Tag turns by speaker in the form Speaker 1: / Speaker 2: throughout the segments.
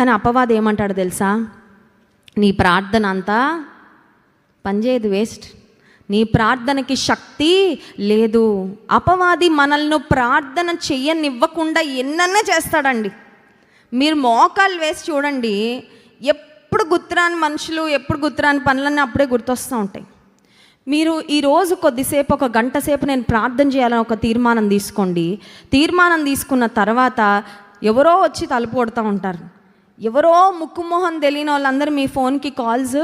Speaker 1: కానీ అపవాది ఏమంటాడు తెలుసా? నీ ప్రార్థన అంతా పనిచేయదు వేస్ట్. నీ ప్రార్థనకి శక్తి లేదు. అపవాది మనల్ని ప్రార్థన చెయ్యనివ్వకుండా ఎన్నన్నా చేస్తాడండి. మీరు మోకాలు వేసి చూడండి ఎప్పుడు గుర్తురాని మనుషులు ఎప్పుడు గుర్తురాని పనులన్నీ అప్పుడే గుర్తొస్తూ ఉంటాయి. మీరు ఈరోజు కొద్దిసేపు ఒక గంట సేపు నేను ప్రార్థన చేయాలని ఒక తీర్మానం తీసుకోండి. తీర్మానం తీసుకున్న తర్వాత ఎవరో వచ్చి తలుపు కొడుతూ ఉంటారు. ఎవరో ముక్కుమోహన్ తెలియని వాళ్ళందరూ మీ ఫోన్కి calls.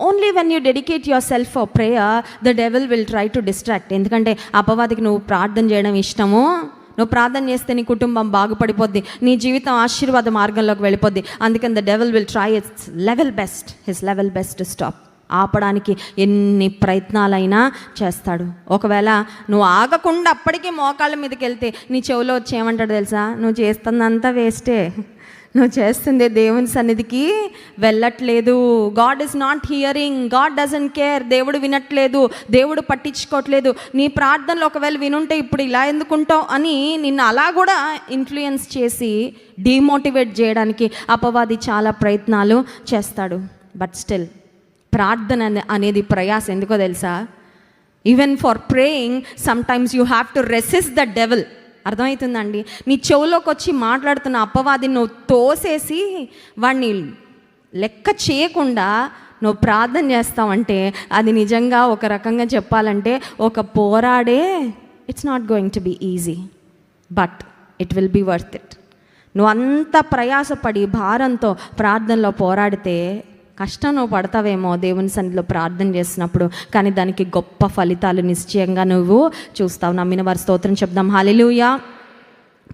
Speaker 1: Only when you dedicate yourself for prayer the devil will try to distract ఎందుకంటే అపవాదికి నువ్వు ప్రార్థన చేయడం ఇష్టము. నువ్వు ప్రార్థన చేస్తే నీ కుటుంబం బాగుపడిపోద్ది. నీ జీవితం ఆశీర్వాద మార్గంలోకి వెళ్ళిపోద్ది. అందుకని the devil will try its level best his level best stop ఆపడానికి ఎన్ని ప్రయత్నాలైనా చేస్తాడు. ఒకవేళ నువ్వు ఆగకుండా అప్పటికే మోకాళ్ళ మీదకి వెళ్తే నీ చెవిలో వచ్చి ఏమంటాడు తెలుసా? నువ్వు చేస్తుందంతా వేస్టే నువ్వు చేస్తుంది దేవుని సన్నిధికి వెళ్ళట్లేదు. God is not hearing God doesn't care దేవుడు వినట్లేదు. దేవుడు పట్టించుకోవట్లేదు నీ ప్రార్థనలు ఒకవేళ వినుంటే ఇప్పుడు ఇలా ఎందుకుంటావు అని నిన్ను అలా కూడా ఇన్ఫ్లుయెన్స్ చేసి డిమోటివేట్ చేయడానికి అపవాది చాలా ప్రయత్నాలు చేస్తాడు. బట్ స్టిల్ ప్రార్థన అనేది ప్రయాస ఎందుకో తెలుసా? Even for praying sometimes you have to resist the devil అర్థమవుతుందండి? నీ చెవులోకి వచ్చి మాట్లాడుతున్న అప్పవాదిని నువ్వు తోసేసి వాడిని లెక్క చేయకుండా నువ్వు ప్రార్థన చేస్తావంటే అది నిజంగా ఒక రకంగా చెప్పాలంటే ఒక పోరాడే it's not going to be easy but it will be worth it నువ్వు అంత ప్రయాసపడి భారంతో ప్రార్థనలో పోరాడితే కష్టం నువ్వు పడతావేమో దేవుని సన్నిధిలో ప్రార్థన చేసినప్పుడు కానీ దానికి గొప్ప ఫలితాలు నిశ్చయంగా నువ్వు చూస్తావు. నమ్మిన వారి స్తోత్రం చెప్దాం. హాలిలుయా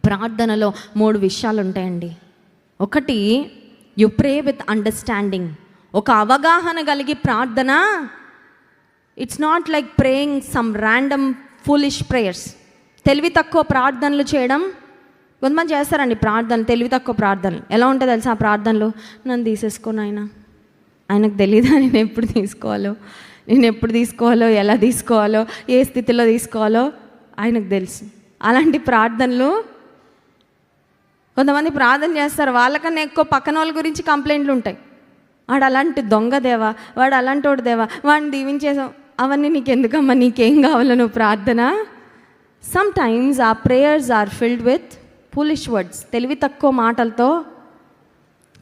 Speaker 1: ప్రార్థనలో మూడు విషయాలు ఉంటాయండి. ఒకటి యు ప్రే విత్ అండర్స్టాండింగ్ ఒక అవగాహన కలిగి ప్రార్థన. It's not like praying some random foolish prayers తెలివి తక్కువ ప్రార్థనలు చేయడం కొంతమంది చేస్తారండి ప్రార్థన తెలివి తక్కువ ప్రార్థనలు. ఎలా ఉంటుంది తెలుసా ఆ ప్రార్థనలు? నన్ను తీసేసుకోను ఆయన ఆయనకు తెలీదా? నేను ఎప్పుడు తీసుకోవాలో? నేను ఎప్పుడు తీసుకోవాలో? ఎలా తీసుకోవాలో? ఏ స్థితిలో తీసుకోవాలో? ఆయనకు తెలుసు. అలాంటి ప్రార్థనలు కొంతమంది ప్రార్థన చేస్తారు. వాళ్ళకన్నా ఎక్కువ పక్కన వాళ్ళ గురించి కంప్లైంట్లు ఉంటాయి. వాడు అలాంటి దొంగ దేవా? వాడు అలాంటి వాడు దేవా? వాడిని దీవించేసాం అవన్నీ నీకు ఎందుకమ్మా నీకేం కావాలో నువ్వు ప్రార్థన? సమ్ టైమ్స్ ఆ prayers are filled with foolish words తెలివి తక్కువ మాటలతో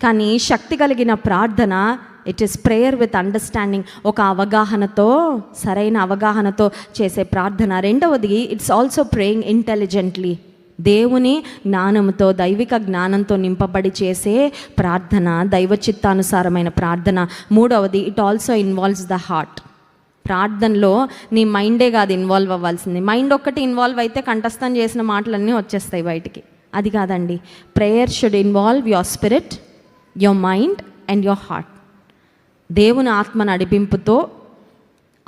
Speaker 1: కానీ శక్తి కలిగిన ప్రార్థన it is prayer with understanding ఒక అవగాహనతో సరైన అవగాహనతో చేసే ప్రార్థన. రెండవది ఇట్స్ ఆల్సో ప్రేయింగ్ ఇంటెలిజెంట్లీ దేవుని జ్ఞానంతో దైవిక జ్ఞానంతో నింపబడి చేసే ప్రార్థన దైవ చిత్తానుసారమైన ప్రార్థన. మూడవది it also involves the heart ప్రార్థనలో నీ మైండే కాదు ఇన్వాల్వ్ అవ్వాల్సింది. మైండ్ ఒక్కటి ఇన్వాల్వ్ అయితే కంఠస్థం చేసిన మాటలన్నీ వచ్చేస్తాయి బయటికి. అది కాదండి. Prayer should involve your spirit your mind and your heart దేవుని ఆత్మ నడిపింపుతో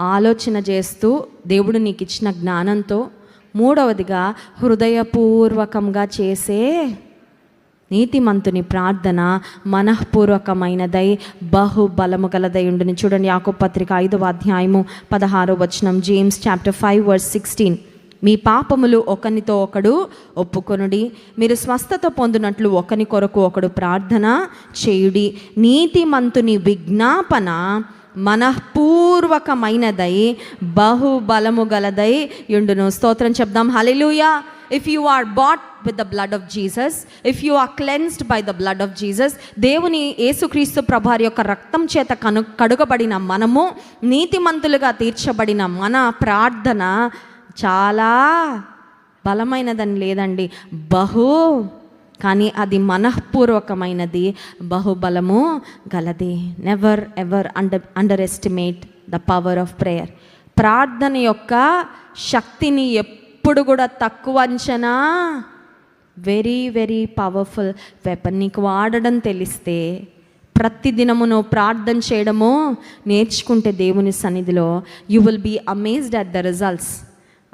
Speaker 1: ఆలోచన చేస్తూ దేవుడు నీకు ఇచ్చిన జ్ఞానంతో మూడవదిగా హృదయపూర్వకంగా చేసే నీతిమంతుని ప్రార్థన మనఃపూర్వకమైనదై బహుబలము గలదై ఉండుని. చూడండి యాకో పత్రిక ఐదవ అధ్యాయము పదహారో వచనం James chapter five verse sixteen మీ పాపములు ఒకనితో ఒకడు ఒప్పుకొనుడి. మీరు స్వస్థత పొందినట్లు ఒకని కొరకు ఒకడు ప్రార్థన చేయుడి. నీతిమంతుని విజ్ఞాపన మనఃపూర్వకమైనదై బహుబలము గలదై ఎండును స్తోత్రం చెప్దాం. Hallelujah if you are bought with the blood of Jesus if you are cleansed by the blood of Jesus దేవుని యేసుక్రీస్తు ప్రభారి యొక్క రక్తం చేత కను కడుగబడిన మనము నీతిమంతులుగా తీర్చబడిన మన ప్రార్థన చాలా బలమైనదని లేదండి. బహు కానీ అది మనఃపూర్వకమైనది. బహుబలము గలది. Never ever under underestimate the power of prayer ప్రార్థన యొక్క శక్తిని ఎప్పుడు కూడా తక్కువ అంచనా వెరీ వెరీ పవర్ఫుల్ వెపన్ నీకు వాడడం తెలిస్తే ప్రతిదినము నువ్వు ప్రార్థన చేయడము నేర్చుకుంటే దేవుని సన్నిధిలో you will be amazed at the results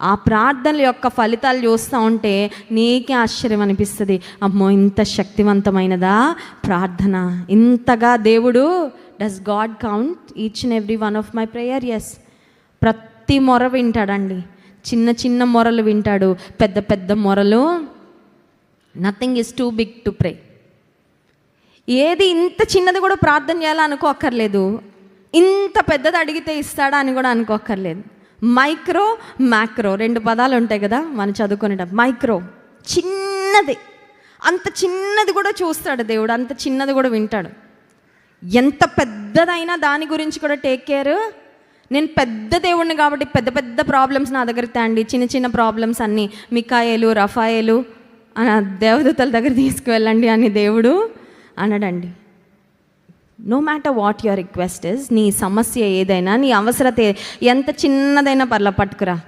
Speaker 1: ఆ ప్రార్థనల యొక్క ఫలితాలు చూస్తూ ఉంటే నీకే ఆశ్చర్యం అనిపిస్తుంది. అమ్మో ఇంత శక్తివంతమైనదా ప్రార్థన. ఇంతగా దేవుడు does God count each and every one of my prayers ప్రతి మొర వింటాడండి. చిన్న చిన్న మొరలు వింటాడు. పెద్ద పెద్ద మొరలు. Nothing is too big to pray ఏది ఇంత చిన్నది కూడా ప్రార్థన చేయాలా అనుకోక్కర్లేదు ఇంత పెద్దది అడిగితే ఇస్తాడా అని కూడా అనుకోక్కర్లేదు. మైక్రో మ్యాక్రో రెండు పదాలు ఉంటాయి కదా మనం చదువుకునేటప్పుడు. మైక్రో చిన్నది. అంత చిన్నది కూడా చూస్తాడు దేవుడు అంత చిన్నది కూడా వింటాడు. ఎంత పెద్దదైనా దాని గురించి కూడా టేక్ కేర్ నేను పెద్ద దేవుడిని కాబట్టి పెద్ద పెద్ద ప్రాబ్లమ్స్ నా దగ్గర తేండి చిన్న చిన్న ప్రాబ్లమ్స్ అన్నీ. మికాయలు రఫాయలు అని దేవదూతల దగ్గర తీసుకువెళ్ళండి అని దేవుడు అనడండి. No matter what your request is నీ సమస్య ఏదైనా నీ అవసరత ఎంత చిన్నదైనా పర్ల పట్టుకురా.